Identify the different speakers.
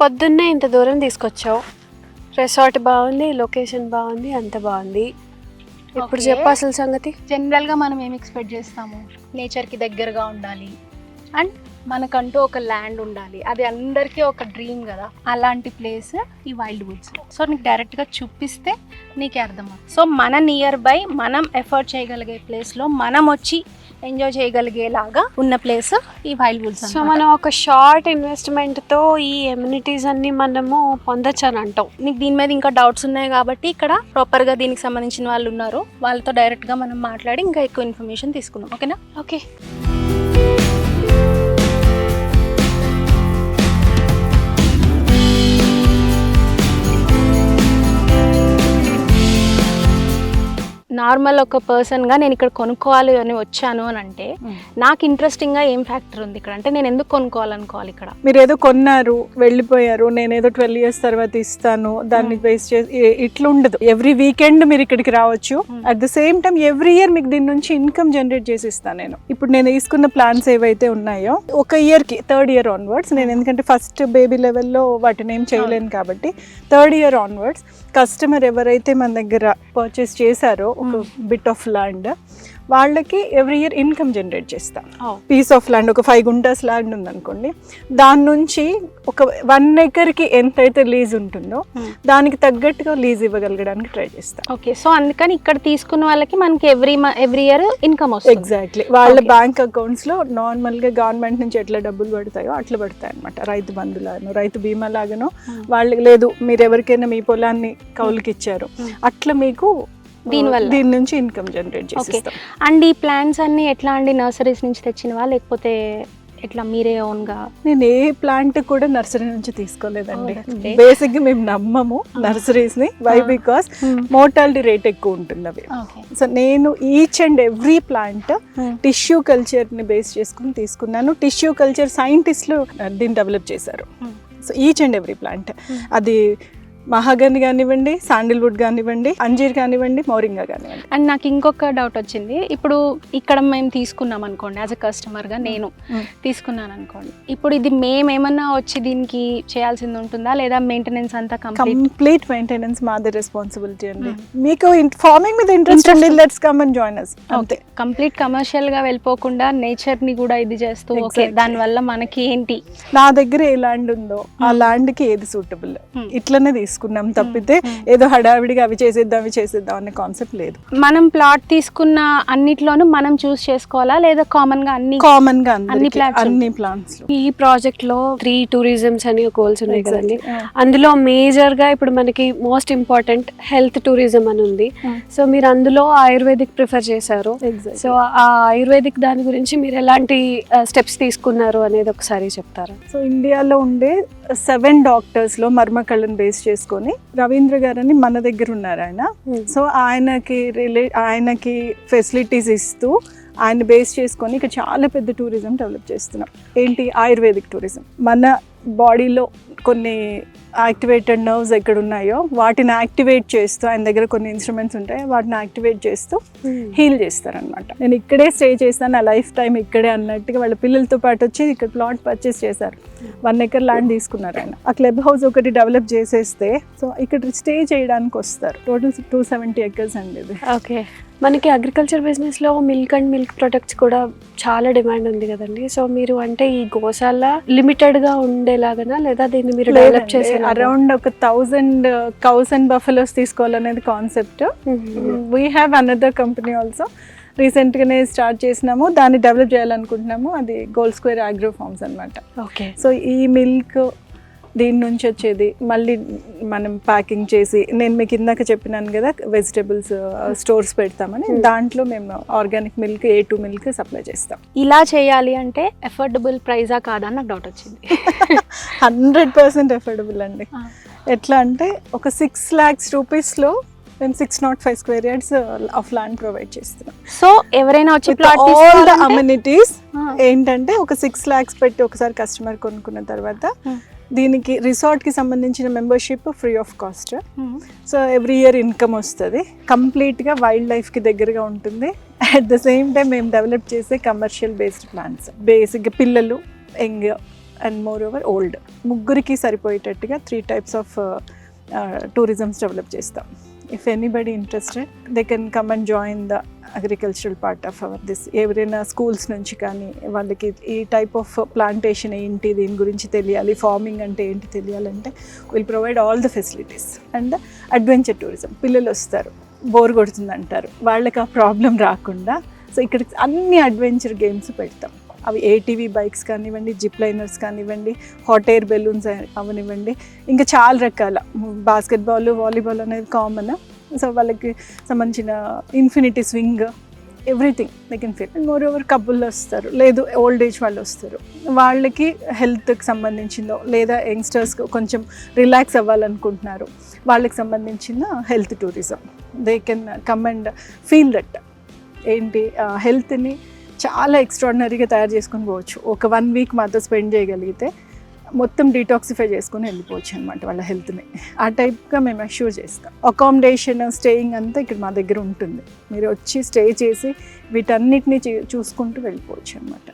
Speaker 1: పొద్దున్నే ఇంత దూరం తీసుకొచ్చావు. రిసార్ట్ బాగుంది లొకేషన్ బాగుంది అంత బాగుంది. ఇప్పుడు. చెప్పు అసలు సంగతి.
Speaker 2: జనరల్గా మనం ఏం ఎక్స్పెక్ట్ చేస్తాము? నేచర్కి దగ్గరగా ఉండాలి. అండ్ మనకంటూ ఒక ల్యాండ్ ఉండాలి. అది అందరికీ ఒక డ్రీమ్ కదా. అలాంటి ప్లేస్ ఈ వైల్డ్ వుడ్స్. సో నీకు డైరెక్ట్గా చూపిస్తే నీకే అర్థమవుతుంది. సో మన నియర్ బై మనం ఎఫర్ట్ చేయగలిగే ప్లేస్లో మనం వచ్చి ఎంజాయ్ చేయగలిగేలాగా ఉన్న ప్లేస్ ఈ వైల్డ్ వుడ్స్
Speaker 1: సో మనం ఒక షార్ట్ ఇన్వెస్ట్మెంట్తో ఈ ఎమ్యూనిటీస్ అన్ని మనము పొందొచ్చు అని అంటాం
Speaker 2: నీకు దీని మీద ఇంకా డౌట్స్ ఉన్నాయి కాబట్టి ఇక్కడ ప్రాపర్గా దీనికి సంబంధించిన వాళ్ళు ఉన్నారు. వాళ్ళతో డైరెక్ట్గా మనం మాట్లాడి ఇంకా ఎక్కువ ఇన్ఫర్మేషన్ తీసుకుందాం. ఓకేనా
Speaker 1: ఓకే
Speaker 2: నార్మల్ ఒక పర్సన్గా నేను ఇక్కడ కొనుక్కోవాలి అని వచ్చాను అని అంటే నాకు ఇంట్రెస్టింగ్గా ఏం ఫ్యాక్టర్ ఉంది ఇక్కడ? అంటే నేను ఎందుకు కొనుక్కోవాలనుకోవాలి ఇక్కడ?
Speaker 3: మీరు ఏదో కొన్నారు వెళ్ళిపోయారు నేను ఏదో ట్వెల్వ్ ఇయర్స్ తర్వాత ఇస్తాను దాన్ని బేస్ చేసి ఇట్లా ఉండదు ఎవ్రీ వీకెండ్ మీరు ఇక్కడికి రావచ్చు. At the same time every year మీకు దీని నుంచి ఇన్కమ్ జనరేట్ చేసి ఇస్తాను నేను. ఇప్పుడు నేను తీసుకున్న ప్లాన్స్ ఏవైతే ఉన్నాయో ఒక ఇయర్కి థర్డ్ ఇయర్ ఆన్వర్డ్స్ నేను ఎందుకంటే ఫస్ట్ బేబీ లెవెల్లో వాటిని ఏం చేయలేను కాబట్టి థర్డ్ ఇయర్ ఆన్వర్డ్స్ కస్టమర్ ఎవరైతే మన దగ్గర పర్చేస్ చేశారో ఒక బిట్ ఆఫ్ ల్యాండ్ వాళ్ళకి ఎవ్రీ ఇయర్ ఇన్కమ్ జనరేట్ చేస్తాం. పీస్ ఆఫ్ ల్యాండ్ ఒక ఫైవ్ గుంటాస్ ల్యాండ్ ఉందనుకోండి. దాని నుంచి ఒక వన్ ఎకర్కి ఎంతైతే లీజ్ ఉంటుందో
Speaker 2: Hmm.
Speaker 3: దానికి తగ్గట్టుగా లీజ్ ఇవ్వగలగడానికి ట్రై చేస్తాం.
Speaker 2: ఓకే సో అందుకని ఇక్కడ తీసుకున్న వాళ్ళకి మనకి ఎవ్రీ ఎవ్రీ ఇయర్ ఇన్కమ్ వస్తుంది.
Speaker 3: ఎగ్జాక్ట్లీ వాళ్ళ. బ్యాంక్ అకౌంట్స్లో నార్మల్గా గవర్నమెంట్ నుంచి ఎట్లా డబ్బులు పడతాయో అట్లా పడతాయి అనమాట రైతు బంధు లాగాను రైతు బీమా లాగాను
Speaker 2: Hmm.
Speaker 3: వాళ్ళకి లేదు మీరు ఎవరికైనా మీ పొలాన్ని కౌలుకి ఇచ్చారు.
Speaker 2: Hmm.
Speaker 3: అట్లా మీకు
Speaker 2: దీనివల్ల?
Speaker 3: దీని నుంచి ఇన్కమ్ జనరేట్. చేసిస్తాం.
Speaker 2: అండ్ ఈ ప్లాన్స్ అన్ని ఎట్లా అండి నర్సరీస్ నుంచి తెచ్చినవా? లేకపోతే ఎట్లా మీరే ఓన్గా?
Speaker 3: నేను ఏ ప్లాంట్ కూడా నర్సరీ నుంచి తీసుకోలేదండి.
Speaker 2: Oh, that's great.
Speaker 3: బేసిక్గా మేము నమ్మము నర్సరీస్ని why
Speaker 2: Ah.
Speaker 3: Because mortality rate ఎక్కువ ఉంటుంది అవి. సో నేను each and every plant tissue కల్చర్ని బేస్ చేసుకుని తీసుకున్నాను. టిష్యూ కల్చర్ సైంటిస్టులు దీన్ని డెవలప్ చేశారు. So each and every plant. అది మహాగని కానివ్వండి శాండిల్వుడ్ కానివ్వండి అంజీర్ కానివ్వండి మౌరింగా కానివ్వండి.
Speaker 2: అండ్ నాకు ఇంకొక డౌట్ వచ్చింది. ఇప్పుడు ఇక్కడ మేము తీసుకున్నాం అనుకోండి యాజ్ అ కస్టమర్గా నేను. తీసుకున్నాను అనుకోండి. ఇప్పుడు ఇది మేము ఏమన్నా వచ్చి దీనికి చేయాల్సింది ఉంటుందా? లేదా మెయింటెనెన్స్ అంతా కంప్లీట్
Speaker 3: మెయింటెనెన్స్ మాదే రెస్పాన్సిబిలిటీ అండి. మీకు ఫార్మింగ్ మీద ఇంట్రెస్ట్ అండి let's come and join us
Speaker 2: okay
Speaker 3: అంతే.
Speaker 2: కంప్లీట్ కమర్షియల్గా వెళ్ళిపోకుండా నేచర్ని కూడా ఇది చేస్తూ ఓకే. దాని వల్ల మనకి ఏంటి?
Speaker 3: నా దగ్గర ఏ ల్యాండ్ ఉందో ఆ. ల్యాండ్కి ఏది సూటబుల్. ఇట్లనే తీసుకున్నాం తప్పితే
Speaker 2: Hmm.
Speaker 3: ఏదో హడావిడిగా అవి చేసేద్దాం అవి చేసేద్దాం అనే కాన్సెప్ట్ లేదు.
Speaker 2: మనం ప్లాట్ తీసుకున్న అన్నిట్లోనూ మనం చూస్ చేసుకోవాలా లేదా కామన్గా అన్ని
Speaker 3: కామన్గా
Speaker 2: అన్ని
Speaker 3: అన్ని ప్లాంట్స్
Speaker 1: ఈ ప్రాజెక్ట్లో త్రీ టూరిజమ్స్ అని గోల్స్ ఉన్నాయి కదండి. అందులో మేజర్గా ఇప్పుడు మనకి మోస్ట్ ఇంపార్టెంట్ హెల్త్ టూరిజం అని ఉంది.
Speaker 3: Hmm.
Speaker 1: సో మీరు అందులో ఆయుర్వేదిక్ ప్రిఫర్ చేశారు. సో ఆ ఆయుర్వేదిక్ దాని గురించి మీరు ఎలాంటి స్టెప్స్ తీసుకున్నారు అనేది ఒకసారి చెప్తారా?
Speaker 3: సో ఇండియాలో ఉండే సెవెన్ డాక్టర్స్లో మర్మకళ్ళని బేస్ చేసుకొని రవీంద్ర గారని మన దగ్గర ఉన్నారు ఆయన. సో ఆయనకి రిలే ఆయనకి ఫెసిలిటీస్ ఇస్తూ ఆయన బేస్ చేసుకొని ఇక చాలా పెద్ద టూరిజం డెవలప్ చేస్తున్నాం. ఏంటి? ఆయుర్వేదిక్ టూరిజం మన బాడీలో కొన్ని యాక్టివేటెడ్ నర్వ్స్ ఎక్కడ ఉన్నాయో వాటిని యాక్టివేట్ చేస్తూ ఆయన దగ్గర కొన్ని ఇన్స్ట్రుమెంట్స్ ఉంటాయి వాటిని యాక్టివేట్ చేస్తూ హీల్ చేస్తారనమాట నేను ఇక్కడే స్టే చేస్తాను నా లైఫ్ టైం ఇక్కడే అన్నట్టుగా వాళ్ళ పిల్లలతో పాటు వచ్చి ఇక్కడ ప్లాట్ పర్చేస్ చేశారు. వన్ ఎకర్ ల్యాండ్ తీసుకున్నారు ఆయన. ఆ క్లబ్ హౌస్ ఒకటి డెవలప్ చేసేస్తే సో ఇక్కడ స్టే చేయడానికి వస్తారు. టోటల్ టూ సెవెంటీ ఎకర్స్ అండి ఇది.
Speaker 1: ఓకే మనకి అగ్రికల్చర్ బిజినెస్లో మిల్క్ అండ్ మిల్క్ ప్రొడక్ట్స్ కూడా చాలా డిమాండ్ ఉంది కదండి. సో మీరు అంటే ఈ గోశాల లిమిటెడ్గా ఉండేలాగనా? లేదా దీన్ని మీరు డెవలప్ చేసే
Speaker 3: అరౌండ్ ఒక థౌజండ్ కౌస్ అండ్ బఫెలోస్ తీసుకోవాలనేది concept we have another company also రీసెంట్గానే స్టార్ట్ చేసినాము. దాన్ని డెవలప్ చేయాలనుకుంటున్నాము. అది గోల్డ్ స్క్వేర్ ఆగ్రో ఫార్మ్స్ అనమాట
Speaker 1: ఓకే
Speaker 3: సో ఈ మిల్క్ దీని నుంచి వచ్చేది మళ్ళీ మనం ప్యాకింగ్ చేసి నేను మీకు ఇందాక చెప్పినాను కదా వెజిటబుల్స్ స్టోర్స్ పెడతామని
Speaker 1: Hmm.
Speaker 3: దాంట్లో మేము organic milk A two milk supply చేస్తాం
Speaker 2: ఇలా చేయాలి అంటే ఎఫోర్డబుల్ ప్రైజా కాదా అని నాకు డౌట్ వచ్చింది
Speaker 3: హండ్రెడ్ పర్సెంట్ అఫోర్డబుల్ అండి ఎట్లా అంటే ఒక సిక్స్ ల్యాక్స్ రూపీస్లో మేము six naught five square yards of land provide చేస్తున్నాం
Speaker 2: సో ఎవరైనా వచ్చి ప్లాట్
Speaker 3: the amenities
Speaker 2: Ah.
Speaker 3: ఏంటంటే ఒక సిక్స్ ల్యాక్స్ పెట్టి ఒకసారి కస్టమర్ కొనుక్కున్న తర్వాత. దీనికి రిసార్ట్కి సంబంధించిన membership free of cost so every year income వస్తుంది. కంప్లీట్గా వైల్డ్ లైఫ్కి దగ్గరగా ఉంటుంది. అట్ ద సేమ్ టైం మేము డెవలప్ చేసే కమర్షియల్ బేస్డ్ ప్లాన్స్ బేసిక్గా పిల్లలు young and more over old ముగ్గురికి సరిపోయేటట్టుగా three types of tourisms develop చేస్తాం. If anybody interested they can come and join the agricultural part of our this ఎవరైనా schools నుంచి కానీ వాళ్ళకి ఈ టైప్ ఆఫ్ ప్లాంటేషన్ ఏంటి దీని గురించి తెలియాలి ఫార్మింగ్ అంటే ఏంటి తెలియాలంటే will provide all the facilities and adventure tourism పిల్లలు వస్తారు బోర్ కొడుతుంది అంటారు వాళ్ళకి ఆ ప్రాబ్లం రాకుండా సో ఇక్కడ అన్ని అడ్వెంచర్ గేమ్స్ పెడతాం. అవి ఏటీవీ బైక్స్ కానివ్వండి జిప్ లైనర్స్ కానివ్వండి హాట్ ఎయిర్ బెలూన్స్ అవనివ్వండి. ఇంకా చాలా రకాల బాస్కెట్బాల్ వాలీబాల్ అనేది కామన్ సో వాళ్ళకి సంబంధించిన infinity swing everything they can feel more over కబుల్ వస్తారు. లేదు ఓల్డ్ ఏజ్ వాళ్ళు వస్తారు. వాళ్ళకి హెల్త్కి సంబంధించిందో లేదా యంగ్స్టర్స్ కొంచెం రిలాక్స్ అవ్వాలనుకుంటున్నారు వాళ్ళకి సంబంధించిన health tourism they can come and feel that ఏంటి? హెల్త్ని చాలా ఎక్స్ట్రాడినరీగా తయారు చేసుకొని పోవచ్చు. ఒక వన్ వీక్ మాతో స్పెండ్ చేయగలిగితే మొత్తం డీటాక్సిఫై చేసుకొని వెళ్ళిపోవచ్చు అనమాట వాళ్ళ హెల్త్ని ఆ టైప్గా మేము అష్యూర్ చేస్తాం. అకామిడేషన్ స్టేయింగ్ అంతా ఇక్కడ మా దగ్గర ఉంటుంది. మీరు వచ్చి స్టే చేసి వీటన్నిటిని చూసుకుంటూ వెళ్ళిపోవచ్చు అనమాట